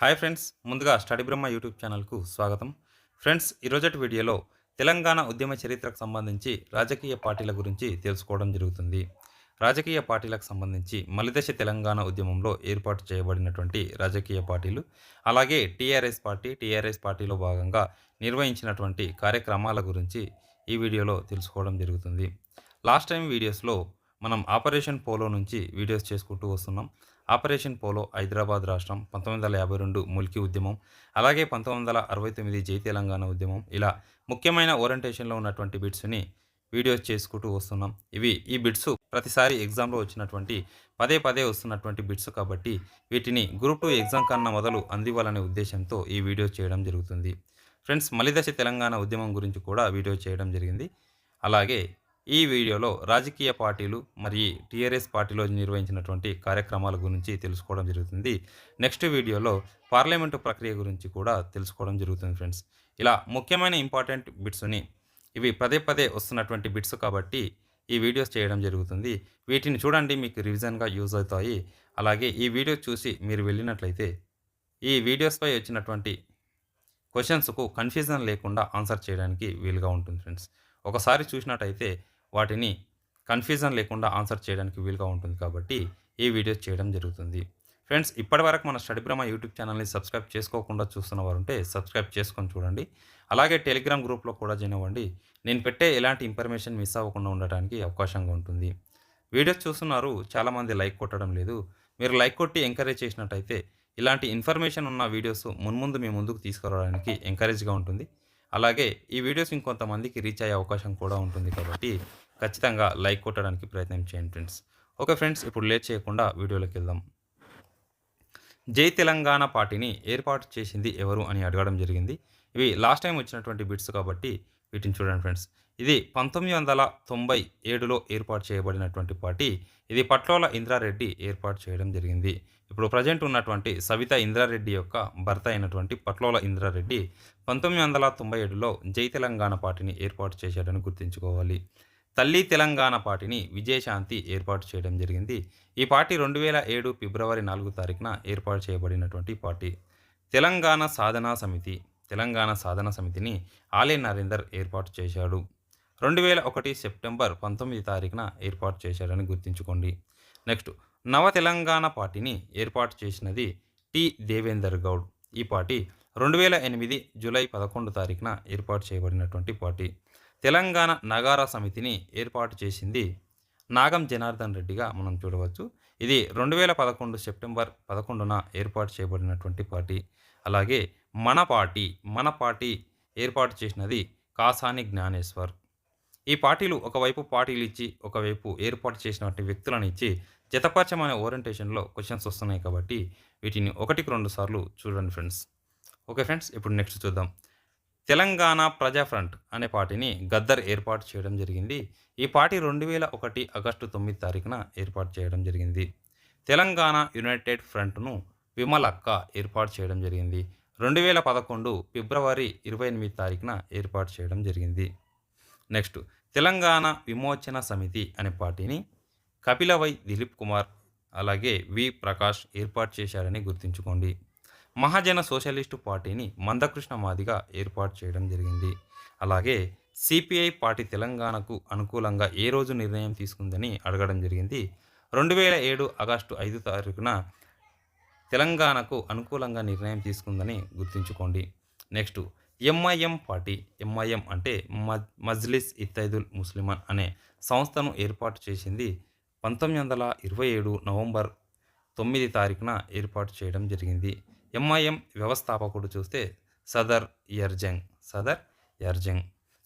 Hi friends ముందుగా study Brahma YouTube ఛానల్కు స్వాగతం. ఫ్రెండ్స్ ఈరోజటి వీడియోలో తెలంగాణ ఉద్యమ చరిత్రకు సంబంధించి రాజకీయ పార్టీల గురించి తెలుసుకోవడం జరుగుతుంది. రాజకీయ పార్టీలకు సంబంధించి మలిదశ తెలంగాణ ఉద్యమంలో ఏర్పాటు చేయబడినటువంటి రాజకీయ పార్టీలు అలాగే టీఆర్ఎస్ పార్టీ టీఆర్ఎస్ పార్టీలో భాగంగా నిర్వహించినటువంటి కార్యక్రమాల గురించి ఈ వీడియోలో తెలుసుకోవడం జరుగుతుంది. లాస్ట్ టైం వీడియోస్లో మనం ఆపరేషన్ పోలో నుంచి వీడియోస్ చేసుకుంటూ వస్తున్నాం. ఆపరేషన్ పోలో హైదరాబాద్ రాష్ట్రం పంతొమ్మిది వందల యాభై రెండు ముల్కీ ఉద్యమం అలాగే పంతొమ్మిది వందల అరవై తొమ్మిది జై తెలంగాణ ఉద్యమం ఇలా ముఖ్యమైన ఓరియంటేషన్లో ఉన్నటువంటి బిట్స్ని వీడియోస్ చేసుకుంటూ వస్తున్నాం. ఇవి ఈ బిట్స్ ప్రతిసారి ఎగ్జామ్లో వచ్చినటువంటి పదే పదే వస్తున్నటువంటి బిట్స్ కాబట్టి వీటిని గ్రూప్ టూ ఎగ్జామ్ కన్నా మొదలు అందివ్వాలనే ఉద్దేశంతో ఈ వీడియో చేయడం జరుగుతుంది. ఫ్రెండ్స్ మలిదశ తెలంగాణ ఉద్యమం గురించి కూడా వీడియో చేయడం జరిగింది. అలాగే ఈ వీడియోలో రాజకీయ పార్టీలు మరియు టీఆర్ఎస్ పార్టీలో నిర్వహించినటువంటి కార్యక్రమాల గురించి తెలుసుకోవడం జరుగుతుంది. నెక్స్ట్ వీడియోలో పార్లమెంటు ప్రక్రియ గురించి కూడా తెలుసుకోవడం జరుగుతుంది ఫ్రెండ్స్. ఇలా ముఖ్యమైన ఇంపార్టెంట్ బిట్స్ని ఇవి పదే పదే వస్తున్నటువంటి బిట్స్ కాబట్టి ఈ వీడియోస్ చేయడం జరుగుతుంది. వీటిని చూడండి మీకు రివిజన్గా యూజ్ అవుతాయి. అలాగే ఈ వీడియో చూసి మీరు వెళ్ళినట్లయితే ఈ వీడియోస్పై వచ్చినటువంటి క్వశ్చన్స్కు కన్ఫ్యూజన్ లేకుండా ఆన్సర్ చేయడానికి వీలుగా ఉంటుంది ఫ్రెండ్స్. ఒకసారి చూసినట్టయితే వాటిని కన్ఫ్యూజన్ లేకుండా ఆన్సర్ చేయడానికి వీలుగా ఉంటుంది కాబట్టి ఈ వీడియోస్ చేయడం జరుగుతుంది. ఫ్రెండ్స్ ఇప్పటివరకు మన స్టడీ బ్రహ్మ యూట్యూబ్ ఛానల్ని సబ్స్క్రైబ్ చేసుకోకుండా చూస్తున్న వారు ఉంటే సబ్స్క్రైబ్ చేసుకొని చూడండి. అలాగే టెలిగ్రామ్ గ్రూప్లో కూడా జాయిన్ అవ్వండి. నేను పెట్టే ఎలాంటి ఇన్ఫర్మేషన్ మిస్ అవ్వకుండా ఉండటానికి అవకాశంగా ఉంటుంది. వీడియోస్ చూస్తున్నారు చాలామంది లైక్ కొట్టడం లేదు. మీరు లైక్ కొట్టి ఎంకరేజ్ చేసినట్టయితే ఇలాంటి ఇన్ఫర్మేషన్ ఉన్న వీడియోస్ మున్ముందు మీ ముందుకు తీసుకురావడానికి ఎంకరేజ్గా ఉంటుంది. అలాగే ఈ వీడియోస్ ఇంకొంతమందికి రీచ్ అయ్యే అవకాశం కూడా ఉంటుంది కాబట్టి ఖచ్చితంగా లైక్ కొట్టడానికి ప్రయత్నం చేయండి ఫ్రెండ్స్. ఓకే ఫ్రెండ్స్ ఇప్పుడు లేట్ చేయకుండా వీడియోలోకి వెళ్దాం. జై తెలంగాణ పార్టీని ఏర్పాటు చేసింది ఎవరు అని అడగడం జరిగింది. ఇవి లాస్ట్ టైం వచ్చినటువంటి బిట్స్ కాబట్టి వీటిని చూడండి ఫ్రెండ్స్. ఇది పంతొమ్మిది వందల తొంభై ఏడులో ఏర్పాటు చేయబడినటువంటి పార్టీ ఇది పట్లోల ఇంద్రారెడ్డి ఏర్పాటు చేయడం జరిగింది. ఇప్పుడు ప్రజెంట్ ఉన్నటువంటి సవిత ఇంద్రారెడ్డి యొక్క భర్త అయినటువంటి పట్లోల ఇంద్రారెడ్డి పంతొమ్మిది వందల తొంభై ఏడులో జై తెలంగాణ పార్టీని ఏర్పాటు చేశాడని గుర్తుంచుకోవాలి. తల్లి తెలంగాణ పార్టీని విజయశాంతి ఏర్పాటు చేయడం జరిగింది. ఈ పార్టీ రెండు వేల ఏడు ఫిబ్రవరి నాలుగు తారీఖున ఏర్పాటు చేయబడినటువంటి పార్టీ. తెలంగాణ సాధనా సమితి తెలంగాణ సాధన సమితిని ఆలే నరేందర్ ఏర్పాటు చేశాడు. రెండు వేల ఒకటి సెప్టెంబర్ పంతొమ్మిది తారీఖున ఏర్పాటు చేశాడని గుర్తుంచుకోండి. నెక్స్ట్ నవ తెలంగాణ పార్టీని ఏర్పాటు చేసినది టి దేవేందర్ గౌడ్. ఈ పార్టీ రెండు వేల ఎనిమిది జూలై పదకొండు తారీఖున ఏర్పాటు చేయబడినటువంటి పార్టీ. తెలంగాణ నగారా సమితిని ఏర్పాటు చేసింది నాగం జనార్దన్ రెడ్డిగా మనం చూడవచ్చు. ఇది రెండు వేల పదకొండు సెప్టెంబర్ పదకొండున ఏర్పాటు చేయబడినటువంటి పార్టీ. అలాగే మన పార్టీ మన పార్టీ ఏర్పాటు చేసినది కాసాని జ్ఞానేశ్వర్. ఈ పార్టీలు ఒకవైపు పార్టీలు ఇచ్చి ఒకవైపు ఏర్పాటు చేసినటువంటి వ్యక్తులను ఇచ్చి జతపరచమనే ఓరియంటేషన్లో క్వశ్చన్స్ వస్తున్నాయి కాబట్టి వీటిని ఒకటికి రెండు సార్లు చూడండి ఫ్రెండ్స్. ఓకే ఫ్రెండ్స్ ఇప్పుడు నెక్స్ట్ చూద్దాం. తెలంగాణ ప్రజా ఫ్రంట్ అనే పార్టీని గద్దర్ ఏర్పాటు చేయడం జరిగింది. ఈ పార్టీ రెండు వేల ఒకటి ఆగస్టు తొమ్మిది తారీఖున ఏర్పాటు చేయడం జరిగింది. తెలంగాణ యునైటెడ్ ఫ్రంట్ను విమలక్క ఏర్పాటు చేయడం జరిగింది. రెండు వేల పదకొండు ఫిబ్రవరి ఇరవై ఎనిమిది తారీఖున ఏర్పాటు చేయడం జరిగింది. నెక్స్ట్ తెలంగాణ విమోచన సమితి అనే పార్టీని కపిలవై దిలీప్ కుమార్ అలాగే వి ప్రకాష్ ఏర్పాటు చేశారని గుర్తుంచుకోండి. మహాజన సోషలిస్టు పార్టీని మందకృష్ణ మాదిగా ఏర్పాటు చేయడం జరిగింది. అలాగే సిపిఐ పార్టీ తెలంగాణకు అనుకూలంగా ఏ రోజు నిర్ణయం తీసుకుందని అడగడం జరిగింది. రెండు వేల ఏడు ఆగస్టు ఐదు తారీఖున తెలంగాణకు అనుకూలంగా నిర్ణయం తీసుకుందని గుర్తుంచుకోండి. నెక్స్ట్ ఎంఐఎం పార్టీ ఎంఐఎం అంటే మజ్లిస్ ఇత్తైదుల్ ముస్లిమన్ అనే సంస్థను ఏర్పాటు చేసింది పంతొమ్మిది వందల ఇరవై ఏడు నవంబర్ తొమ్మిది తారీఖున ఏర్పాటు చేయడం జరిగింది. ఎంఐఎం వ్యవస్థాపకుడు చూస్తే సదర్ ఎర్జంగ్ సదర్ ఎర్జంగ్.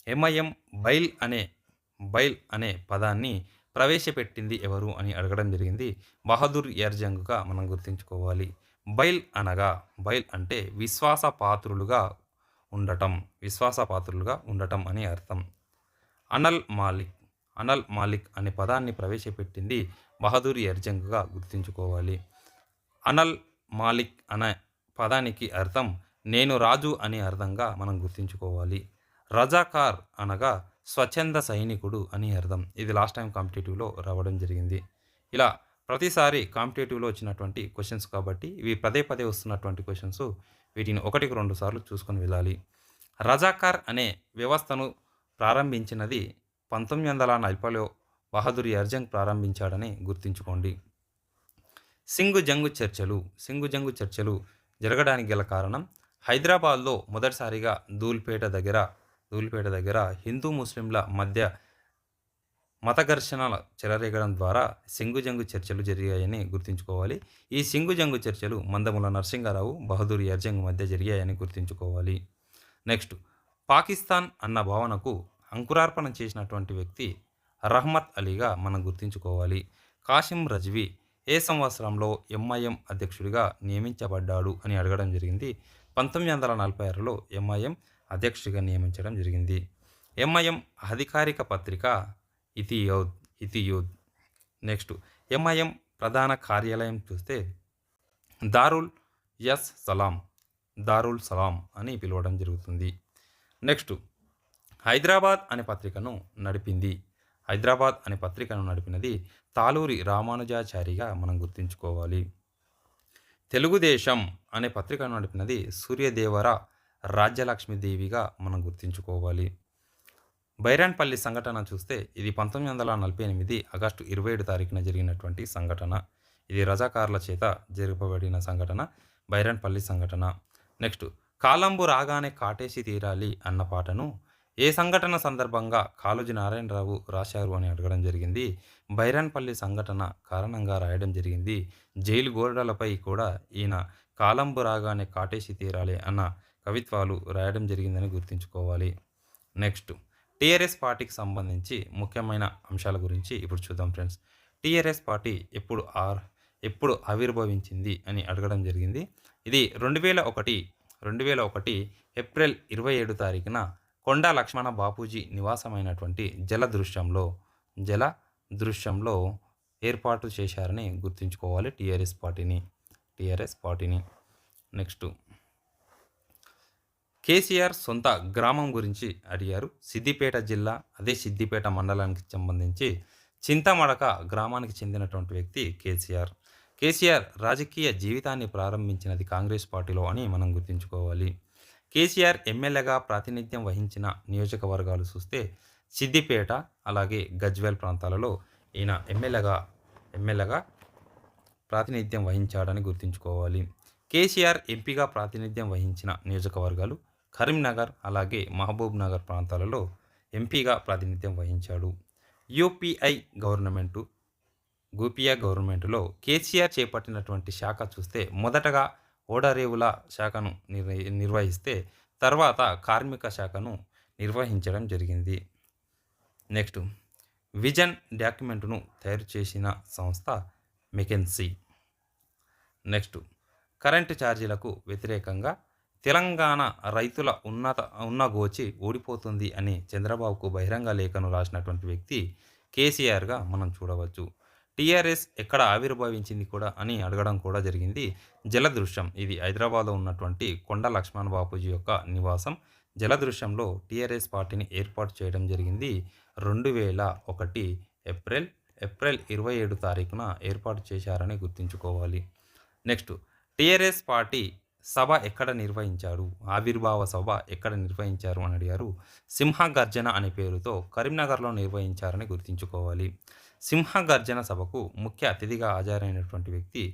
ఎంఐఎం బైల్ అనే బైల్ అనే పదాన్ని ప్రవేశపెట్టింది ఎవరు అని అడగడం జరిగింది. బహదూర్ ఎర్జంగ్గా మనం గుర్తుంచుకోవాలి. బైల్ అనగా బైల్ అంటే విశ్వాస పాత్రులుగా ఉండటం విశ్వాస పాత్రులుగా ఉండటం అని అర్థం. అనల్ మాలిక్ అనల్ మాలిక్ అనే పదాన్ని ప్రవేశపెట్టింది బహదూర్ ఎర్జంగ్గా గుర్తుంచుకోవాలి. అనల్ మాలిక్ అనే పదానికి అర్థం నేను రాజు అనే అర్థంగా మనం గుర్తుంచుకోవాలి. రజాకార్ అనగా స్వచ్ఛంద సైనికుడు అని అర్థం. ఇది లాస్ట్ టైం కాంపిటేటివ్లో రావడం జరిగింది. ఇలా ప్రతిసారి కాంపిటేటివ్లో వచ్చినటువంటి క్వశ్చన్స్ కాబట్టి ఇవి పదే పదే వస్తున్నటువంటి క్వశ్చన్స్ వీటిని ఒకటికి రెండు సార్లు చూసుకొని వెళ్ళాలి. రజాకార్ అనే వ్యవస్థను ప్రారంభించినది పంతొమ్మిది వందల నలభైలో బహదూర్ అర్జంగ్ ప్రారంభించాడని గుర్తుంచుకోండి. సింగు జంగు చర్చలు సింగు జంగు చర్చలు జరగడానికి గల కారణం హైదరాబాద్లో మొదటిసారిగా ధూల్పేట దగ్గర ధూల్పేట దగ్గర హిందూ ముస్లింల మధ్య మత ఘర్షణల చెలరేగడం ద్వారా సింగుజంగు చర్చలు జరిగాయని గుర్తుంచుకోవాలి. ఈ సింగుజంగు చర్చలు మందముల నరసింహారావు బహదూర్ యర్జంగ్ మధ్య జరిగాయని గుర్తుంచుకోవాలి. నెక్స్ట్ పాకిస్తాన్ అన్న భావనకు అంకురార్పణ చేసినటువంటి వ్యక్తి రహ్మత్ అలీగా మనం గుర్తుంచుకోవాలి. కాసిం రజ్వీ ఏ సంవత్సరంలో ఎంఐఎం అధ్యక్షుడిగా నియమించబడ్డాడు అని అడగడం జరిగింది. పంతొమ్మిది వందల నలభై ఆరులో ఎంఐఎం అధ్యక్షుడిగా నియమించడం జరిగింది. ఎంఐఎం అధికారిక పత్రిక ఇథియోద్ ఇథియోద్ నెక్స్ట్ ఎంఐఎం ప్రధాన కార్యాలయం చూస్తే దారుల్ యస్ సలాం దారుల్ సలాం అని పిలవడం జరుగుతుంది. నెక్స్ట్ హైదరాబాద్ అనే పత్రికను నడిపింది హైదరాబాద్ అనే పత్రికను నడిపినది తాలూరి రామానుజాచారిగా మనం గుర్తుంచుకోవాలి. తెలుగుదేశం అనే పత్రికను నడిపినది సూర్యదేవర రాజ్యలక్ష్మీదేవిగా మనం గుర్తుంచుకోవాలి. బైరాన్పల్లి సంఘటన చూస్తే ఇది పంతొమ్మిది వందల నలభై ఎనిమిది ఆగస్టు ఇరవై ఏడు తారీఖున జరిగినటువంటి సంఘటన. ఇది రజాకారుల చేత జరపబడిన సంఘటన బైరాన్పల్లి సంఘటన. నెక్స్ట్ కాలంబు రాగానే కాటేసి తీరాలి అన్న పాటను ఏ సంఘటన సందర్భంగా కాళోజీ నారాయణరావు రాశారు అని అడగడం జరిగింది. బైరాన్పల్లి సంఘటన కారణంగా రాయడం జరిగింది. జైలు గోడలపై కూడా ఈయన కాలంబు రాగానే కాటేసి తీరాలి అన్న కవిత్వాలు రాయడం జరిగిందని గుర్తుంచుకోవాలి. నెక్స్ట్ టీఆర్ఎస్ పార్టీకి సంబంధించి ముఖ్యమైన అంశాల గురించి ఇప్పుడు చూద్దాం ఫ్రెండ్స్. టీఆర్ఎస్ పార్టీ ఎప్పుడు ఆర్ ఎప్పుడు ఆవిర్భవించింది అని అడగడం జరిగింది. ఇది రెండు వేల ఒకటి రెండు వేల ఒకటి ఏప్రిల్ ఇరవై ఏడు తారీఖున కొండా లక్ష్మణ బాపూజీ నివాసమైనటువంటి జల దృశ్యంలో జల దృశ్యంలో ఏర్పాటు చేశారని గుర్తుంచుకోవాలి టీఆర్ఎస్ పార్టీని. టీఆర్ఎస్ పార్టీని. నెక్స్ట్. కేసీఆర్ సొంత గ్రామం గురించి అడిగారు. సిద్దిపేట జిల్లా అదే సిద్దిపేట మండలానికి సంబంధించి చింతమడక గ్రామానికి చెందినటువంటి వ్యక్తి కేసీఆర్. కేసీఆర్ రాజకీయ జీవితాన్ని ప్రారంభించినది కాంగ్రెస్ పార్టీలో అని మనం గుర్తుంచుకోవాలి. కేసీఆర్ ఎమ్మెల్యేగా ప్రాతినిధ్యం వహించిన నియోజకవర్గాలు చూస్తే సిద్దిపేట అలాగే గజ్వేల్ ప్రాంతాలలో ఈయన ఎమ్మెల్యేగా ఎమ్మెల్యేగా ప్రాతినిధ్యం వహించాడని గుర్తుంచుకోవాలి. కేసీఆర్ ఎంపీగా ప్రాతినిధ్యం వహించిన నియోజకవర్గాలు కరీంనగర్ అలాగే మహబూబ్ నగర్ ప్రాంతాలలో ఎంపీగా ప్రాతినిధ్యం వహించాడు. యూపీఐ గవర్నమెంటు గూపియా గవర్నమెంటులో కేసీఆర్ చేపట్టినటువంటి శాఖ చూస్తే మొదటగా ఓడరేవుల శాఖను నిర్వ నిర్వహిస్తే తర్వాత కార్మిక శాఖను నిర్వహించడం జరిగింది. నెక్స్ట్ విజన్ డాక్యుమెంట్ను తయారు చేసిన సంస్థ మెకెన్సీ. నెక్స్ట్ కరెంటు ఛార్జీలకు వ్యతిరేకంగా తెలంగాణ రైతుల ఉన్నత ఉన్నగోచి ఓడిపోతుంది అని చంద్రబాబుకు బహిరంగ లేఖను రాసినటువంటి వ్యక్తి కేసీఆర్గా మనం చూడవచ్చు. టీఆర్ఎస్ ఎక్కడ ఆవిర్భవించింది కూడా అని అడగడం కూడా జరిగింది. జలదృశ్యం ఇది హైదరాబాద్లో ఉన్నటువంటి కొండ లక్ష్మణ్ బాపూజీ యొక్క నివాసం. జలదృశ్యంలో టీఆర్ఎస్ పార్టీని ఏర్పాటు చేయడం జరిగింది. రెండు వేల ఒకటి ఏప్రిల్ ఏప్రిల్ ఇరవై ఏడు తారీఖున ఏర్పాటు చేశారని గుర్తుంచుకోవాలి. నెక్స్ట్ టీఆర్ఎస్ పార్టీ సభ ఎక్కడ నిర్వహించారు? ఆవిర్భావ సభ ఎక్కడ నిర్వహించారు అని అడిగారు. సింహ గర్జన అనే పేరుతో కరీంనగర్లో నిర్వహించారని గుర్తుంచుకోవాలి. సింహగర్జన సభకు ముఖ్య అతిథిగా హాజరైనటువంటి వ్యక్తి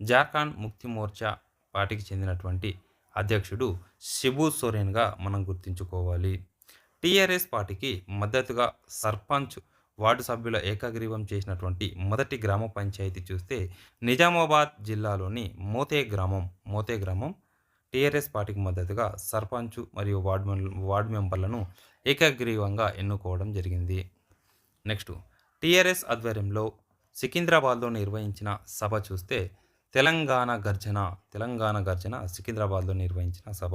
జార్ఖండ్ ముక్తి మోర్చా పార్టీకి చెందినటువంటి అధ్యక్షుడు శిబు సోరెన్గా మనం గుర్తుంచుకోవాలి. టీఆర్ఎస్ పార్టీకి మద్దతుగా సర్పంచ్ వార్డు సభ్యుల ఏకగ్రీవం చేసినటువంటి మొదటి గ్రామ పంచాయతీ చూస్తే నిజామాబాద్ జిల్లాలోని మోతే గ్రామం మోతే గ్రామం టీఆర్ఎస్ పార్టీకి మద్దతుగా సర్పంచ్ మరియు వార్డు వార్డు మెంబర్లను ఏకగ్రీవంగా ఎన్నుకోవడం జరిగింది. నెక్స్ట్ టీఆర్ఎస్ ఆధ్వర్యంలో సికింద్రాబాద్లో నిర్వహించిన సభ చూస్తే తెలంగాణ గర్జన తెలంగాణ గర్జన సికింద్రాబాద్లో నిర్వహించిన సభ.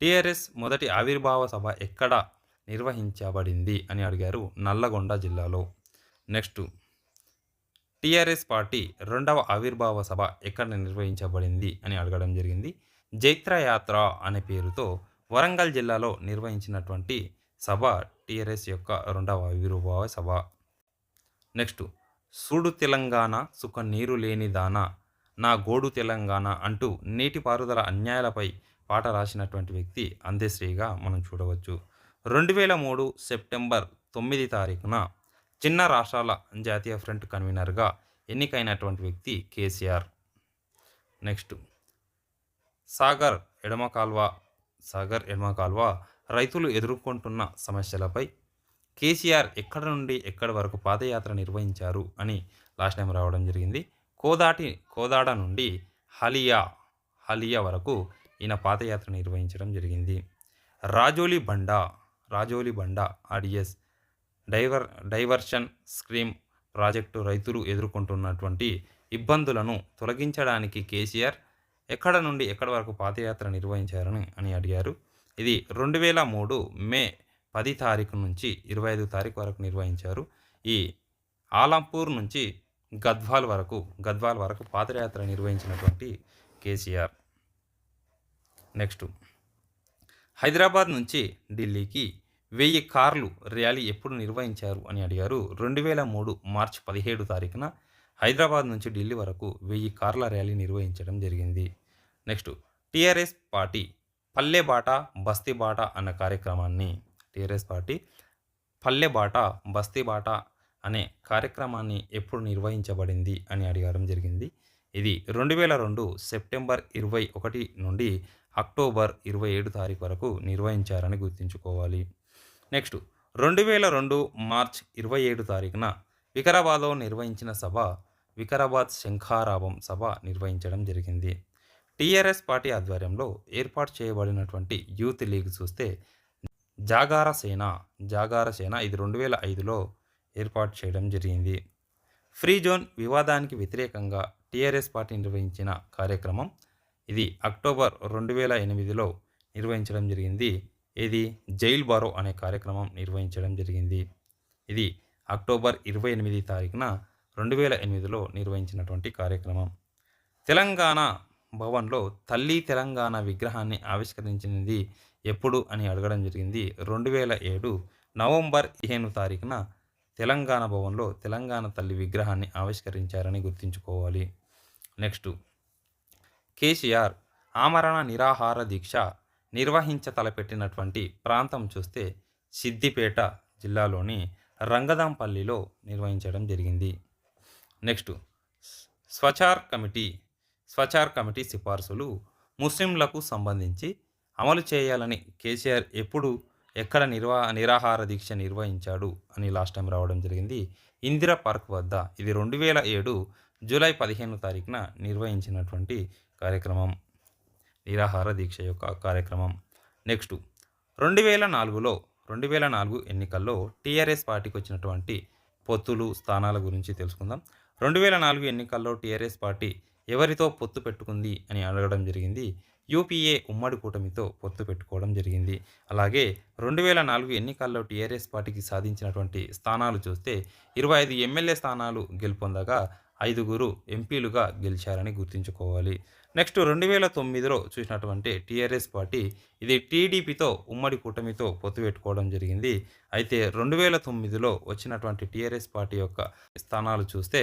టీఆర్ఎస్ మొదటి ఆవిర్భావ సభ ఎక్కడ నిర్వహించబడింది అని అడిగారు నల్లగొండ జిల్లాలో. నెక్స్ట్ టీఆర్ఎస్ పార్టీ రెండవ ఆవిర్భావ సభ ఎక్కడ నిర్వహించబడింది అని అడగడం జరిగింది. జైత్రయాత్ర అనే పేరుతో వరంగల్ జిల్లాలో నిర్వహించినటువంటి సభ టీఆర్ఎస్ యొక్క రెండవ ఆవిర్భావ సభ. నెక్స్ట్ సూడు తెలంగాణ సుఖ నీరు లేనిదానా నా గోడు తెలంగాణ అంటూ నీటిపారుదల అన్యాయాలపై పాట రాసినటువంటి వ్యక్తి అందేశ్రీగా మనం చూడవచ్చు. రెండు వేల మూడు సెప్టెంబర్ తొమ్మిది తారీఖున చిన్న రాష్ట్రాల జాతీయ ఫ్రంట్ కన్వీనర్గా ఎన్నికైనటువంటి వ్యక్తి కేసీఆర్. నెక్స్ట్ సాగర్ ఎడమ కాల్వ సాగర్ ఎడమ కాల్వ రైతులు ఎదుర్కొంటున్న సమస్యలపై కేసీఆర్ ఎక్కడ నుండి ఎక్కడి వరకు పాదయాత్ర నిర్వహించారు అని లాస్ట్ టైం రావడం జరిగింది. కోదాటి కోదాడ నుండి హలియా హలియా వరకు ఈయన పాదయాత్ర నిర్వహించడం జరిగింది. Rajoli Banda Rajoli Banda RDS diver diversion scheme project రైతులు ఎదుర్కొంటున్నటువంటి ఇబ్బందులను తొలగించడానికి కేసీఆర్ ఎక్కడ నుండి ఎక్కడి వరకు పాదయాత్ర నిర్వహించారని అని అడిగారు. ఇది రెండు వేల మూడు మే పది తారీఖు నుంచి ఇరవై ఐదు తారీఖు వరకు నిర్వహించారు. ఈ ఆలంపూర్ నుంచి గద్వాల్ వరకు గద్వాల్ వరకు పాదయాత్ర నిర్వహించినటువంటి కేసీఆర్. నెక్స్ట్. హైదరాబాద్ నుంచి ఢిల్లీకి వెయ్యి కార్లు ర్యాలీ ఎప్పుడు నిర్వహించారు అని అడిగారు. రెండు వేల మూడు మార్చి పదిహేడు తారీఖున హైదరాబాద్ నుంచి ఢిల్లీ వరకు వెయ్యి కార్ల ర్యాలీ నిర్వహించడం జరిగింది. నెక్స్ట్. టీఆర్ఎస్ పార్టీ పల్లెబాట బస్తీబాట అన్న కార్యక్రమాన్ని టీఆర్ఎస్ పార్టీ పల్లె బాట బస్తీ బాట అనే కార్యక్రమాన్ని ఎప్పుడు నిర్వహించబడింది అని అడగడం జరిగింది. ఇది రెండు వేల రెండు సెప్టెంబర్ ఇరవై ఒకటి నుండి అక్టోబర్ ఇరవై ఏడు తారీఖు వరకు నిర్వహించారని గుర్తుంచుకోవాలి. నెక్స్ట్ రెండు వేల రెండు మార్చ్ ఇరవై ఏడు తారీఖున వికారాబాద్లో నిర్వహించిన సభ వికారాబాద్ శంఖారావం సభ నిర్వహించడం జరిగింది. టీఆర్ఎస్ పార్టీ ఆధ్వర్యంలో ఏర్పాటు చేయబడినటువంటి యూత్ లీగ్ చూస్తే జాగార సేన జాగార సేన ఇది రెండు వేల ఐదులో ఏర్పాటు చేయడం జరిగింది. ఫ్రీ జోన్ వివాదానికి వ్యతిరేకంగా టీఆర్ఎస్ పార్టీ నిర్వహించిన కార్యక్రమం ఇది అక్టోబర్ రెండు వేల ఎనిమిదిలో నిర్వహించడం జరిగింది. ఇది జైల్ బారో అనే కార్యక్రమం నిర్వహించడం జరిగింది. ఇది అక్టోబర్ ఇరవై ఎనిమిది తారీఖున రెండు వేల ఎనిమిదిలో నిర్వహించినటువంటి కార్యక్రమం. తెలంగాణ భవన్లో తల్లి తెలంగాణ విగ్రహాన్ని ఆవిష్కరించినది ఎప్పుడు అని అడగడం జరిగింది. రెండు వేల ఏడు నవంబర్ పదిహేను తారీఖున తెలంగాణ భవన్లో తెలంగాణ తల్లి విగ్రహాన్ని ఆవిష్కరించారని గుర్తుంచుకోవాలి. నెక్స్ట్. కేసీఆర్ ఆమరణ నిరాహార దీక్ష నిర్వహించ తలపెట్టినటువంటి ప్రాంతం చూస్తే సిద్దిపేట జిల్లాలోని రంగదాంపల్లిలో నిర్వహించడం జరిగింది. Next. Sachar committee Sachar committee సిఫార్సులు ముస్లింలకు సంబంధించి అమలు చేయాలని కేసీఆర్ ఎప్పుడు ఎక్కడ నిర్వా నిరాహార దీక్ష నిర్వహించాడు అని లాస్ట్ టైం రావడం జరిగింది. ఇందిరా పార్క్ వద్ద ఇది రెండు వేల ఏడు జూలై పదిహేను తారీఖున నిర్వహించినటువంటి కార్యక్రమం. నిరాహార దీక్ష యొక్క కార్యక్రమం. నెక్స్ట్ రెండు వేల నాలుగులో రెండు వేల నాలుగు ఎన్నికల్లో టీఆర్ఎస్ పార్టీకి వచ్చినటువంటి పొత్తులు స్థానాల గురించి తెలుసుకుందాం. రెండు వేల నాలుగు ఎన్నికల్లో టీఆర్ఎస్ పార్టీ ఎవరితో పొత్తు పెట్టుకుంది అని అడగడం జరిగింది. యూపీఏ ఉమ్మడి కూటమితో పొత్తు పెట్టుకోవడం జరిగింది. అలాగే రెండు వేల నాలుగు ఎన్నికల్లో టీఆర్ఎస్ పార్టీకి సాధించినటువంటి స్థానాలు చూస్తే ఇరవై ఐదు ఎమ్మెల్యే స్థానాలు గెలుపొందగా ఐదుగురు ఎంపీలుగా గెలిచారని గుర్తుంచుకోవాలి. నెక్స్ట్ రెండు వేల తొమ్మిదిలో చూసినటువంటి టీఆర్ఎస్ పార్టీ ఇది టీడీపీతో ఉమ్మడి కూటమితో పొత్తు పెట్టుకోవడం జరిగింది. అయితే రెండు వేల తొమ్మిదిలో వచ్చినటువంటి టీఆర్ఎస్ పార్టీ యొక్క స్థానాలు చూస్తే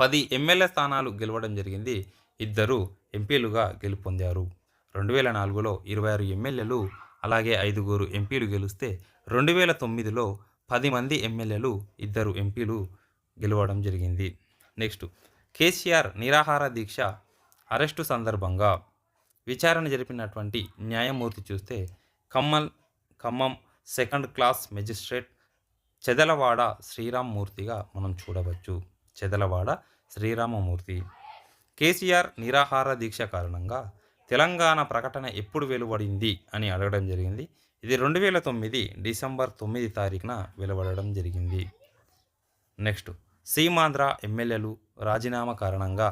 పది ఎమ్మెల్యే స్థానాలు గెలవడం జరిగింది. ఇద్దరు ఎంపీలుగా గెలుపొందారు. రెండు వేల నాలుగులో ఇరవై ఆరు ఎమ్మెల్యేలు అలాగే ఐదుగురు ఎంపీలు గెలిస్తే రెండు వేల తొమ్మిదిలో పది మంది ఎమ్మెల్యేలు ఇద్దరు ఎంపీలు గెలవడం జరిగింది. నెక్స్ట్ కేసీఆర్ నిరాహార దీక్ష అరెస్టు సందర్భంగా విచారణ జరిపినటువంటి న్యాయమూర్తి చూస్తే Kammal Khammam second class magistrate Chedalavada శ్రీరామ్మూర్తిగా మనం చూడవచ్చు. చెదలవాడ శ్రీరామమూర్తి. కేసీఆర్ నిరాహార దీక్ష కారణంగా తెలంగాణ ప్రకటన ఎప్పుడు వెలువడింది అని అడగడం జరిగింది. ఇది రెండు వేల తొమ్మిది డిసెంబర్ తొమ్మిది తారీఖున వెలువడడం జరిగింది. నెక్స్ట్ సీమాంధ్ర ఎమ్మెల్యేలు రాజీనామా కారణంగా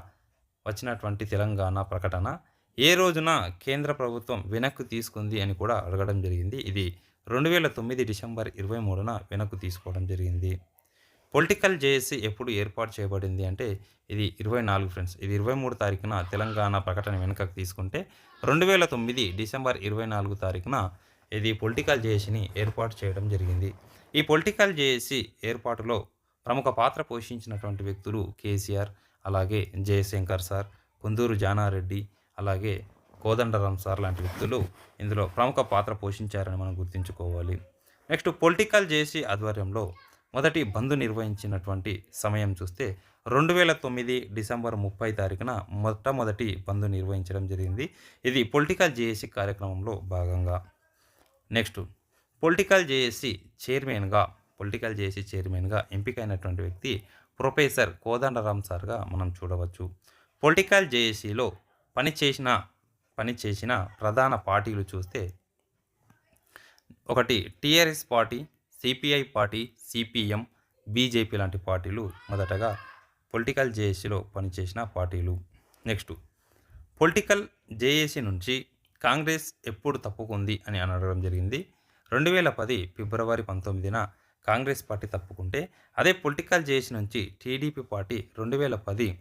వచ్చినటువంటి తెలంగాణ ప్రకటన ఏ రోజున కేంద్ర ప్రభుత్వం వెనక్కు తీసుకుంది అని కూడా అడగడం జరిగింది. ఇది రెండు వేల తొమ్మిది డిసెంబర్ ఇరవై మూడున వెనక్కు తీసుకోవడం జరిగింది. పొలిటికల్ జేఏసీ ఎప్పుడు ఏర్పాటు చేయబడింది అంటే ఇది ఇరవై నాలుగు ఫ్రెండ్స్. ఇది ఇరవై మూడు తారీఖున తెలంగాణ ప్రకటన వెనుకకు తీసుకుంటే రెండు వేల తొమ్మిది డిసెంబర్ ఇరవై నాలుగు తారీఖున ఇది పొలిటికల్ జేఏసీని ఏర్పాటు చేయడం జరిగింది. ఈ పొలిటికల్ జేఏసీ ఏర్పాటులో ప్రముఖ పాత్ర పోషించినటువంటి వ్యక్తులు కేసీఆర్ అలాగే జయశంకర్ సార్ కుందూరు జానారెడ్డి అలాగే కోదండరాం సార్ లాంటి వ్యక్తులు ఇందులో ప్రముఖ పాత్ర పోషించారని మనం గుర్తుంచుకోవాలి. నెక్స్ట్ పొలిటికల్ జేసీ ఆధ్వర్యంలో మొదటి బంద్ నిర్వహించినటువంటి సమయం చూస్తే రెండు వేల తొమ్మిది డిసెంబర్ ముప్పై తారీఖున మొట్టమొదటి బంద్ నిర్వహించడం జరిగింది. ఇది పొలిటికల్ జేఏసీ కార్యక్రమంలో భాగంగా. నెక్స్ట్ పొలిటికల్ జేఏసీ చైర్మన్గా పొలిటికల్ జేఏసీ చైర్మన్గా ఎంపికైనటువంటి వ్యక్తి ప్రొఫెసర్ కోదండరామ్ సార్గా మనం చూడవచ్చు. పొలిటికల్ జేఏసీలో పనిచేసిన పనిచేసిన ప్రధాన పార్టీలు చూస్తే ఒకటి TRS party CPI party CPM BJP లాంటి పార్టీలు మొదటగా పొలిటికల్ జేఏసీలో పనిచేసిన పార్టీలు. నెక్స్ట్ పొలిటికల్ జేఏసీ నుంచి కాంగ్రెస్ ఎప్పుడు తప్పుకుంది అని అనడం జరిగింది. రెండు వేల పది ఫిబ్రవరి పంతొమ్మిదిన కాంగ్రెస్ పార్టీ తప్పుకుంటే అదే పొలిటికల్ జేఏసీ నుంచి టీడీపీ పార్టీ రెండు వేల పది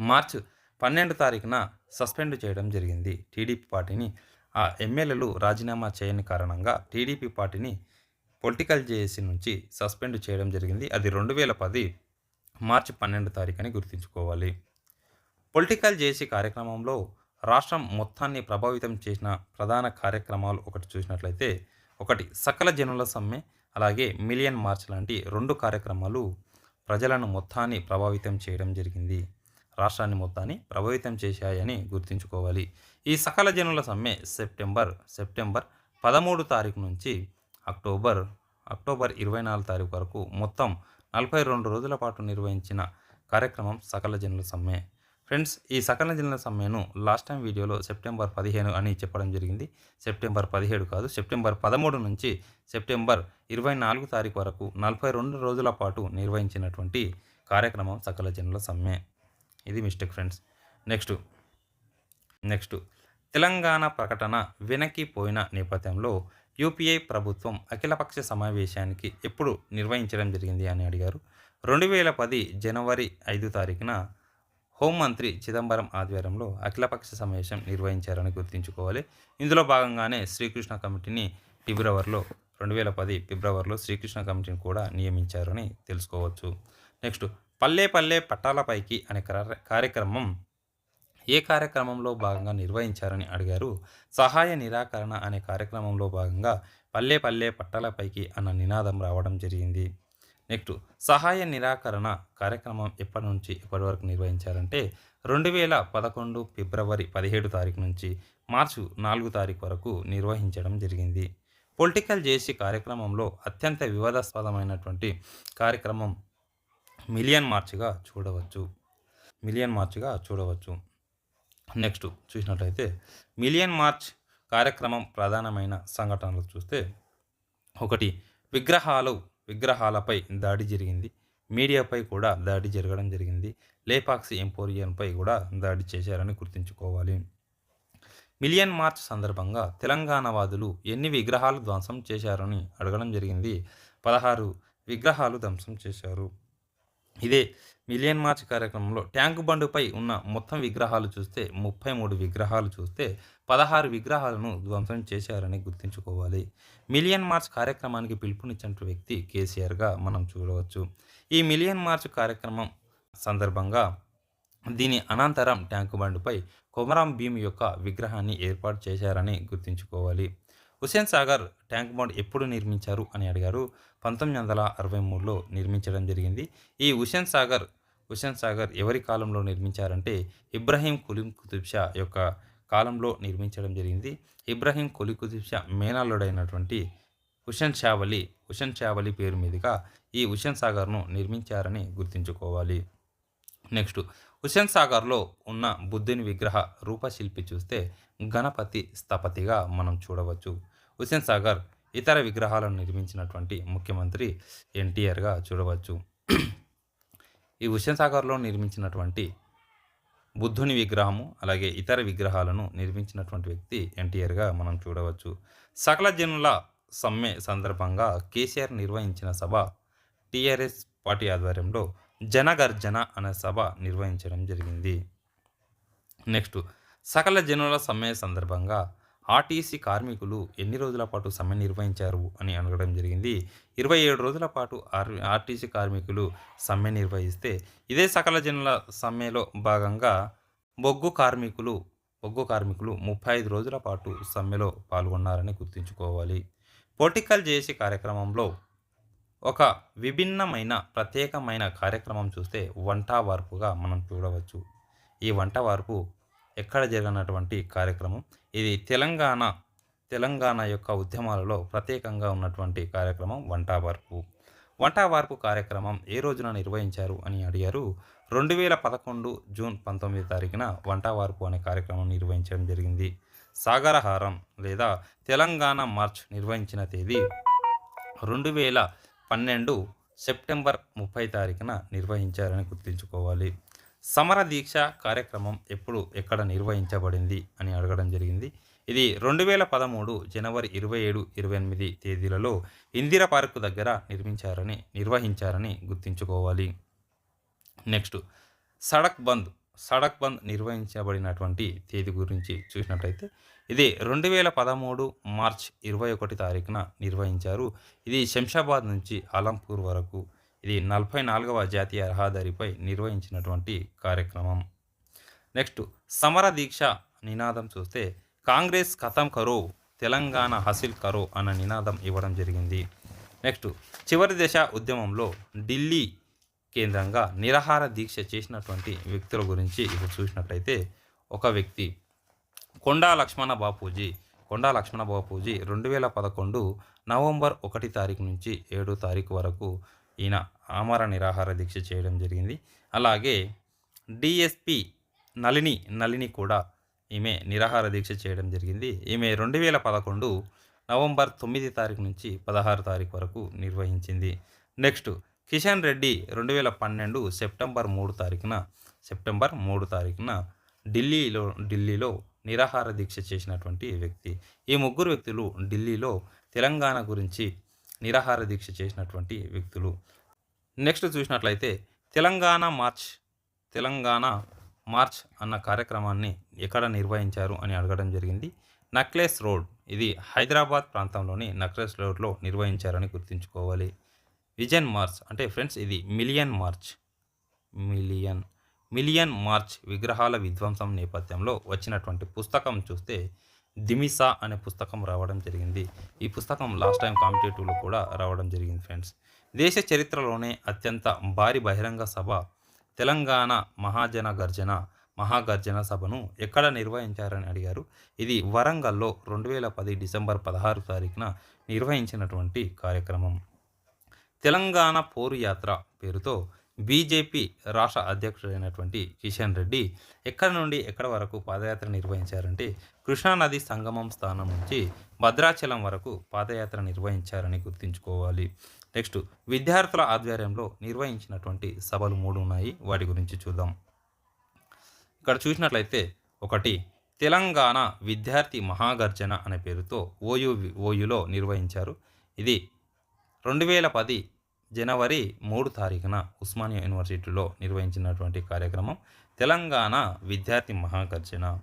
మార్చ్ పన్నెండు తారీఖున సస్పెండ్ చేయడం జరిగింది. టీడీపీ పార్టీని ఆ ఎమ్మెల్యేలు రాజీనామా చేయని కారణంగా టీడీపీ పార్టీని పొలిటికల్ జేఏసీ నుంచి సస్పెండ్ చేయడం జరిగింది. అది రెండు వేల పది మార్చి పన్నెండు తారీఖు అని గుర్తుంచుకోవాలి. పొలిటికల్ జేసీ కార్యక్రమంలో రాష్ట్రం మొత్తాన్ని ప్రభావితం చేసిన ప్రధాన కార్యక్రమాలు ఒకటి చూసినట్లయితే ఒకటి సకల జనుల సమ్మె అలాగే మిలియన్ మార్చ్ లాంటి రెండు కార్యక్రమాలు ప్రజలను మొత్తాన్ని ప్రభావితం చేయడం జరిగింది. రాష్ట్రాన్ని మొత్తాన్ని ప్రభావితం చేశాయని గుర్తుంచుకోవాలి. ఈ సకల జనుల సమ్మె సెప్టెంబర్ సెప్టెంబర్ పదమూడు తారీఖు నుంచి అక్టోబర్ అక్టోబర్ ఇరవై నాలుగు తారీఖు వరకు మొత్తం నలభై రెండు రోజుల పాటు నిర్వహించిన కార్యక్రమం సకల జనుల సమ్మె. ఫ్రెండ్స్ ఈ సకల జనుల సమ్మెను లాస్ట్ టైం వీడియోలో సెప్టెంబర్ పదిహేను అని చెప్పడం జరిగింది. సెప్టెంబర్ పదిహేడు కాదు సెప్టెంబర్ పదమూడు నుంచి సెప్టెంబర్ ఇరవై నాలుగు తారీఖు వరకు నలభై రెండు రోజుల పాటు నిర్వహించినటువంటి కార్యక్రమం సకల జనుల సమ్మె. ఇది mistake friends. Next next. Telangana ప్రకటన వెనక్కి పోయిన నేపథ్యంలో యూపీఐ ప్రభుత్వం అఖిలపక్ష సమావేశానికి ఎప్పుడు నిర్వహించడం జరిగింది అని అడిగారు. రెండు వేల పది జనవరి ఐదు తారీఖున హోంమంత్రి చిదంబరం ఆధ్వర్యంలో అఖిలపక్ష సమావేశం నిర్వహించారని గుర్తుంచుకోవాలి. ఇందులో భాగంగానే శ్రీకృష్ణ కమిటీని ఫిబ్రవరిలో రెండు వేల పది ఫిబ్రవరిలో శ్రీకృష్ణ కమిటీని కూడా నియమించారని తెలుసుకోవచ్చు. నెక్స్ట్ పల్లె పల్లె పట్టాలపైకి అనే కార్య- కార్యక్రమం ఏ కార్యక్రమంలో భాగంగా నిర్వహించారని అడిగారు. సహాయ నిరాకరణ అనే కార్యక్రమంలో భాగంగా పల్లె పల్లె పట్టాలపైకి అన్న నినాదం రావడం జరిగింది. నెక్స్ట్ సహాయ నిరాకరణ కార్యక్రమం ఎప్పటి నుంచి ఎప్పటి వరకు నిర్వహించారంటే రెండు వేల పదకొండు ఫిబ్రవరి పదిహేడు తారీఖు నుంచి మార్చి నాలుగు తారీఖు వరకు నిర్వహించడం జరిగింది. పొలిటికల్ జేసీ కార్యక్రమంలో అత్యంత వివాదాస్పదమైనటువంటి కార్యక్రమం మిలియన్ మార్చ్గా చూడవచ్చు. మిలియన్ మార్చ్గా చూడవచ్చు. నెక్స్ట్ చూసినట్లయితే మిలియన్ మార్చ్ కార్యక్రమం ప్రధానమైన సంఘటనలు చూస్తే ఒకటి విగ్రహాలు విగ్రహాలపై దాడి జరిగింది. మీడియాపై కూడా దాడి జరగడం జరిగింది. లేపాక్సి ఎంపోరియంపై కూడా దాడి చేశారని గుర్తుంచుకోవాలి. మిలియన్ మార్చ్ సందర్భంగా తెలంగాణవాదులు ఎన్ని విగ్రహాలు ధ్వంసం చేశారని అడగడం జరిగింది. పదహారు విగ్రహాలు ధ్వంసం చేశారు. ఇదే మిలియన్ మార్చ్ కార్యక్రమంలో ట్యాంక్ బండుపై ఉన్న మొత్తం విగ్రహాలు చూస్తే ముప్పై మూడు విగ్రహాలు చూస్తే పదహారు విగ్రహాలను ధ్వంసం చేశారని గుర్తుంచుకోవాలి. మిలియన్ మార్చ్ కార్యక్రమానికి పిలుపునిచ్చిన వ్యక్తి కేసీఆర్గా మనం చూడవచ్చు. ఈ మిలియన్ మార్చ్ కార్యక్రమం సందర్భంగా దీని అనంతరం ట్యాంకు బండుపై కొమరం భీమ్ యొక్క విగ్రహాన్ని ఏర్పాటు చేశారని గుర్తుంచుకోవాలి. హుసేన్ సాగర్ ట్యాంక్ బండ్ ఎప్పుడు నిర్మించారు అని అడిగారు. పంతొమ్మిది వందల అరవై మూడులో నిర్మించడం జరిగింది. ఈ హుసేన్ సాగర్ హుసేన్ సాగర్ ఎవరి కాలంలో నిర్మించారంటే ఇబ్రహీం కులీం కుతుబ్షా యొక్క కాలంలో నిర్మించడం జరిగింది. ఇబ్రహీం కులి కుతుబ్షా మేనల్లుడైనటువంటి షావలి హుషన్ షావలి పేరు మీదుగా ఈ హుషన్ సాగర్ను నిర్మించారని గుర్తుంచుకోవాలి. నెక్స్ట్ హుషన్ సాగర్లో ఉన్న బుద్ధుని విగ్రహ రూపశిల్పి చూస్తే గణపతి స్థపతిగా మనం చూడవచ్చు. హుస్సేన్ సాగర్ ఇతర విగ్రహాలను నిర్మించినటువంటి ముఖ్యమంత్రి ఎన్టీఆర్గా చూడవచ్చు. ఈ హుస్సేన్ సాగర్లో నిర్మించినటువంటి బుద్ధుని విగ్రహము అలాగే ఇతర విగ్రహాలను నిర్మించినటువంటి వ్యక్తి ఎన్టీఆర్గా మనం చూడవచ్చు. సకల జనుల సమ్మె సందర్భంగా కేసీఆర్ నిర్వహించిన సభ టీఆర్ఎస్ పార్టీ ఆధ్వర్యంలో జనగర్జన అనే సభ నిర్వహించడం జరిగింది. నెక్స్ట్ సకల జనుల సమ్మె సందర్భంగా ఆర్టీసీ కార్మికులు ఎన్ని రోజుల పాటు సమ్మె నిర్వహించారు అని అడగడం జరిగింది. ఇరవై ఏడు రోజుల పాటు ఆర్ ఆర్టీసీ కార్మికులు సమ్మె నిర్వహిస్తే ఇదే సకల జనుల సమ్మెలో భాగంగా బొగ్గు కార్మికులు బొగ్గు కార్మికులు ముప్పై ఐదు రోజుల పాటు సమ్మెలో పాల్గొన్నారని గుర్తుంచుకోవాలి. పొలిటికల్ జేసీ కార్యక్రమంలో ఒక విభిన్నమైన ప్రత్యేకమైన కార్యక్రమం చూస్తే వంట వార్పుగా మనం చూడవచ్చు. ఈ వంట వార్పు ఎక్కడ జరిగినటువంటి కార్యక్రమం? ఇది తెలంగాణ తెలంగాణ యొక్క ఉద్యమాలలో ప్రత్యేకంగా ఉన్నటువంటి కార్యక్రమం వంట వంటావార్పు కార్యక్రమం ఏ రోజున నిర్వహించారు అని అడిగారు. రెండు వేల పదకొండు జూన్ పంతొమ్మిది తారీఖున వంటావార్పు అనే కార్యక్రమం నిర్వహించడం జరిగింది. సాగరహారం లేదా తెలంగాణ మార్చ్ నిర్వహించిన తేదీ రెండు వేల పన్నెండు సెప్టెంబర్ ముప్పై తారీఖున నిర్వహించారని గుర్తుంచుకోవాలి. సమర దీక్ష కార్యక్రమం ఎప్పుడు ఎక్కడ నిర్వహించబడింది అని అడగడం జరిగింది. ఇది రెండు వేల పదమూడు జనవరి ఇరవై ఏడు ఇరవై ఎనిమిది తేదీలలో ఇందిరా పార్కు దగ్గర నిర్మించారని నిర్వహించారని గుర్తుంచుకోవాలి. నెక్స్ట్ సడక్ బంద్ సడక్ బంద్ నిర్వహించబడినటువంటి తేదీ గురించి చూసినట్లయితే ఇది రెండు వేల పదమూడు మార్చ్ ఇరవై ఒకటి తారీఖున నిర్వహించారు. ఇది శంషాబాద్ నుంచి అలంపూర్ వరకు ఇది నలభై నాలుగవ జాతీయ రహదారిపై నిర్వహించినటువంటి కార్యక్రమం. నెక్స్ట్ సమర దీక్ష నినాదం చూస్తే కాంగ్రెస్ ఖతం కరో తెలంగాణ హసిల్ కరో అన్న నినాదం ఇవ్వడం జరిగింది. నెక్స్ట్ చివరి దశ ఉద్యమంలో ఢిల్లీ కేంద్రంగా నిరాహార దీక్ష చేసినటువంటి వ్యక్తుల గురించి ఇప్పుడు చూసినట్లయితే ఒక వ్యక్తి కొండా లక్ష్మణ బాపూజీ కొండా లక్ష్మణ బాపూజీ రెండు వేల పదకొండు నవంబర్ ఒకటి తారీఖు నుంచి ఏడు తారీఖు వరకు ఈయన ఆమర నిరాహార దీక్ష చేయడం జరిగింది. అలాగే డిఎస్పి నళిని నళిని కూడా ఈమె నిరాహార దీక్ష చేయడం జరిగింది. ఈమె రెండు వేల పదకొండు నవంబర్ తొమ్మిది తారీఖు నుంచి పదహారు తారీఖు వరకు నిర్వహించింది. నెక్స్ట్ కిషన్ రెడ్డి రెండు వేల పన్నెండు సెప్టెంబర్ మూడు తారీఖున సెప్టెంబర్ మూడు తారీఖున ఢిల్లీలో ఢిల్లీలో నిరాహార దీక్ష చేసినటువంటి వ్యక్తి. ఈ ముగ్గురు వ్యక్తులు ఢిల్లీలో తెలంగాణ గురించి నిరాహార దీక్ష చేసినటువంటి వ్యక్తులు. నెక్స్ట్ చూసినట్లయితే తెలంగాణ మార్చ్ తెలంగాణ మార్చ్ అన్న కార్యక్రమాన్ని ఎక్కడ నిర్వహించారు అని అడగడం జరిగింది. నక్లెస్ రోడ్ ఇది హైదరాబాద్ ప్రాంతంలోని నక్లెస్ రోడ్లో నిర్వహించారని గుర్తుంచుకోవాలి. విజన్ మార్చ్ అంటే ఫ్రెండ్స్ ఇది million march. Million million march విగ్రహాల విధ్వంసం నేపథ్యంలో వచ్చినటువంటి పుస్తకం చూస్తే దిమిసా అనే పుస్తకం రావడం జరిగింది. ఈ పుస్తకం లాస్ట్ టైం కాంపిటేటివ్లో కూడా రావడం జరిగింది ఫ్రెండ్స్. దేశ చరిత్రలోనే అత్యంత భారీ బహిరంగ సభ తెలంగాణ మహాజన గర్జన మహాగర్జన సభను ఎక్కడ నిర్వహించారని అడిగారు. ఇది వరంగల్లో రెండు వేల పది డిసెంబర్ పదహారు తారీఖున నిర్వహించినటువంటి కార్యక్రమం. తెలంగాణ పోరు యాత్ర పేరుతో బీజేపీ రాష్ట్ర అధ్యక్షుడైనటువంటి కిషన్ రెడ్డి ఎక్కడి నుండి ఎక్కడ వరకు పాదయాత్ర నిర్వహించారంటే కృష్ణానది సంగమం స్థానం నుంచి భద్రాచలం వరకు పాదయాత్ర నిర్వహించారని గుర్తుంచుకోవాలి. నెక్స్ట్ విద్యార్థుల ఆధ్వర్యంలో నిర్వహించినటువంటి సభలు మూడు ఉన్నాయి. వాటి గురించి చూద్దాం. ఇక్కడ చూసినట్లయితే ఒకటి తెలంగాణ విద్యార్థి మహాగర్జన అనే పేరుతో ఓయూ ఓయూలో నిర్వహించారు. ఇది రెండు వేల పది జనవరి మూడు తారీఖున ఉస్మానియా యూనివర్సిటీలో నిర్వహించినటువంటి కార్యక్రమం తెలంగాణ విద్యార్థి మహాగర్జన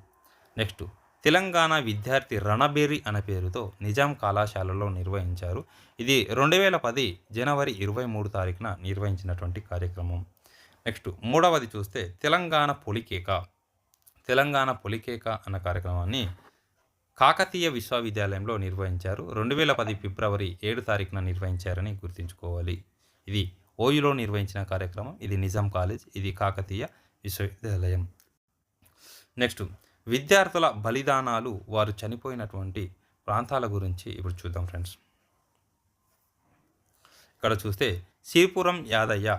నెక్స్ట్ తెలంగాణ విద్యార్థి రణబేరి అనే పేరుతో నిజాం కళాశాలలో నిర్వహించారు. ఇది రెండు వేల పది జనవరి ఇరవై మూడు తారీఖున నిర్వహించినటువంటి కార్యక్రమం. నెక్స్ట్ మూడవది చూస్తే తెలంగాణ పొలికేక. తెలంగాణ పొలికేక అన్న కార్యక్రమాన్ని కాకతీయ విశ్వవిద్యాలయంలో నిర్వహించారు. రెండు వేల పది ఫిబ్రవరి ఏడు తారీఖున నిర్వహించారని గుర్తుంచుకోవాలి. ఇది ఓయూలో నిర్వహించిన కార్యక్రమం. ఇది నిజాం కాలేజ్ ఇది కాకతీయ విశ్వవిద్యాలయం. నెక్స్ట్ విద్యార్థుల బలిదానాలు వారు చనిపోయినటువంటి ప్రాంతాల గురించి ఇప్పుడు చూద్దాం ఫ్రెండ్స్. ఇక్కడ చూస్తే సిరిపురం యాదయ్య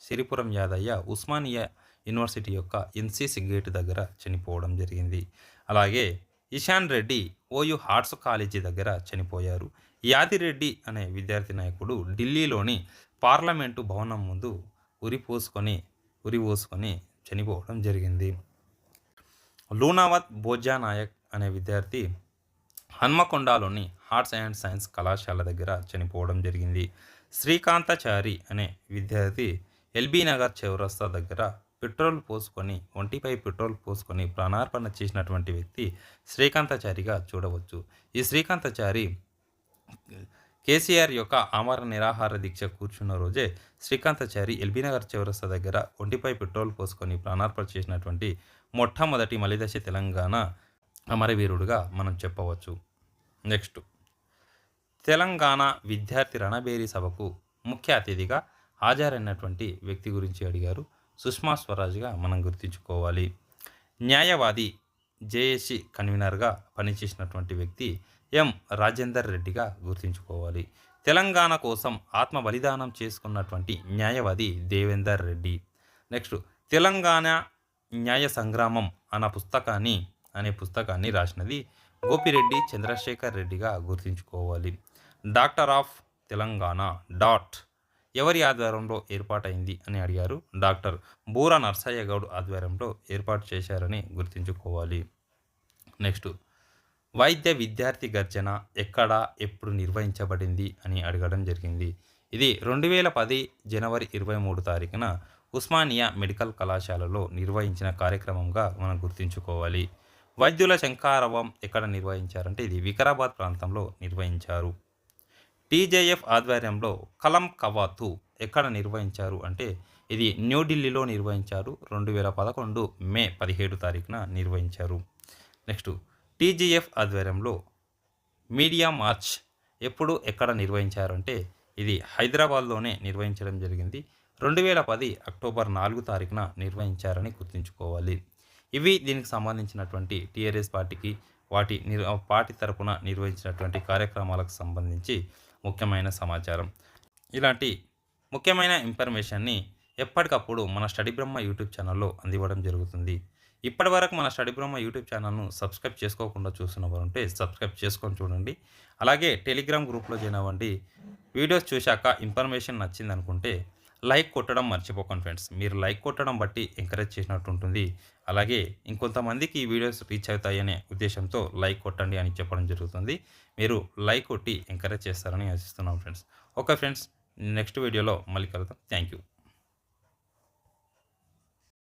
సిరిపురం యాదయ్య ఉస్మానియా యూనివర్సిటీ యొక్క ఎన్సిసి గేట్ దగ్గర చనిపోవడం జరిగింది. అలాగే Ishan Reddy OU arts college దగ్గర చనిపోయారు. యాదిరెడ్డి అనే విద్యార్థి నాయకుడు ఢిల్లీలోని పార్లమెంటు భవనం ముందు ఉరిపోసుకొని ఉరిపోసుకొని ఉరి పోసుకొని చనిపోవడం జరిగింది. లూనావత్ బోజా నాయక్ అనే విద్యార్థి హన్మకొండలోని ఆర్ట్స్ అండ్ సైన్స్ కళాశాల దగ్గర చనిపోవడం జరిగింది. శ్రీకాంతాచారి అనే విద్యార్థి ఎల్బీ నగర్ చౌరస్తా దగ్గర పెట్రోల్ పోసుకొని ఒంటిపై పెట్రోల్ పోసుకొని ప్రాణార్పణ చేసినటువంటి వ్యక్తి శ్రీకాంతాచారిగా చూడవచ్చు. ఈ శ్రీకాంతాచారి కేసీఆర్ యొక్క ఆమరణ నిరాహార దీక్ష కూర్చున్న రోజే శ్రీకాంతాచారి ఎల్బీనగర్ చౌరస్తా దగ్గర ఒంటిపై పెట్రోల్ పోసుకొని ప్రాణార్పణ చేసినటువంటి మొట్టమొదటి మలిదశ తెలంగాణ అమరవీరుడుగా మనం చెప్పవచ్చు. నెక్స్ట్. తెలంగాణ విద్యార్థి రణబేరి సభకు ముఖ్య అతిథిగా హాజరైనటువంటి వ్యక్తి గురించి అడిగారు. సుష్మా స్వరాజ్గా మనం గుర్తుంచుకోవాలి. న్యాయవాది జేఏసీ కన్వీనర్గా పనిచేసినటువంటి వ్యక్తి ఎం రాజేందర్ రెడ్డిగా గుర్తుంచుకోవాలి. తెలంగాణ కోసం ఆత్మ బలిదానం చేసుకున్నటువంటి న్యాయవాది దేవేందర్ రెడ్డి. నెక్స్ట్ తెలంగాణ న్యాయ సంగ్రామం అన్న పుస్తకాన్ని అనే పుస్తకాన్ని రాసినది గోపిరెడ్డి చంద్రశేఖర్ రెడ్డిగా గుర్తుంచుకోవాలి. డాక్టర్ ఆఫ్ తెలంగాణ డాట్ ఎవరి ఆధ్వర్యంలో ఏర్పాటైంది అని అడిగారు డాక్టర్ బూరా నర్సయ్య గౌడ్ ఆధ్వర్యంలో ఏర్పాటు చేశారని గుర్తుంచుకోవాలి. నెక్స్ట్ వైద్య విద్యార్థి గర్జన ఎక్కడ ఎప్పుడు నిర్వహించబడింది అని అడగడం జరిగింది. ఇది రెండు వేల పది జనవరి ఇరవై మూడు తారీఖున ఉస్మానియా మెడికల్ కళాశాలలో నిర్వహించిన కార్యక్రమంగా మనం గుర్తుంచుకోవాలి. వైద్యుల శంకారవం ఎక్కడ నిర్వహించారంటే ఇది వికారాబాద్ ప్రాంతంలో నిర్వహించారు. టీజేఎఫ్ ఆధ్వర్యంలో కలం కవాతు ఎక్కడ నిర్వహించారు అంటే ఇది న్యూఢిల్లీలో నిర్వహించారు. రెండు వేల పదకొండు మే పదిహేడు తారీఖున నిర్వహించారు. నెక్స్ట్ టీజీఎఫ్ ఆధ్వర్యంలో మీడియా మార్చ్ ఎప్పుడు ఎక్కడ నిర్వహించారంటే ఇది హైదరాబాద్లోనే నిర్వహించడం జరిగింది. రెండు వేల పది అక్టోబర్ నాలుగు తారీఖున నిర్వహించారని గుర్తుంచుకోవాలి. ఇవి దీనికి సంబంధించినటువంటి టీఆర్ఎస్ పార్టీకి వాటి నిర్ పార్టీ తరపున నిర్వహించినటువంటి కార్యక్రమాలకు సంబంధించి ముఖ్యమైన సమాచారం. ఇలాంటి ముఖ్యమైన ఇన్ఫర్మేషన్ని ఎప్పటికప్పుడు మన స్టడీ బ్రహ్మ యూట్యూబ్ ఛానల్లో అందివ్వడం జరుగుతుంది. ఇప్పటి వరకు మన స్టడీ బ్రహ్మ యూట్యూబ్ ఛానల్ను సబ్స్క్రైబ్ చేసుకోకుండా చూస్తున్నవారు ఉంటే సబ్స్క్రైబ్ చేసుకొని చూడండి. అలాగే టెలిగ్రామ్ గ్రూప్లో జాయిన్ అవ్వండి. వీడియోస్ చూశాక ఇన్ఫర్మేషన్ నచ్చింది అనుకుంటే లైక్ కొట్టడం మర్చిపోకండి ఫ్రెండ్స్. మీరు లైక్ కొట్టడం బట్టి ఎంకరేజ్ చేసినట్టు ఉంటుంది. అలాగే ఇంకొంతమందికి ఈ వీడియోస్ రీచ్ అవుతాయనే ఉద్దేశంతో లైక్ కొట్టండి అని చెప్పడం జరుగుతుంది. మీరు లైక్ కొట్టి ఎంకరేజ్ చేస్తారని ఆశిస్తున్నాం ఫ్రెండ్స్. ఓకే ఫ్రెండ్స్ నెక్స్ట్ వీడియోలో మళ్ళీ కలుద్దాం. Thank you.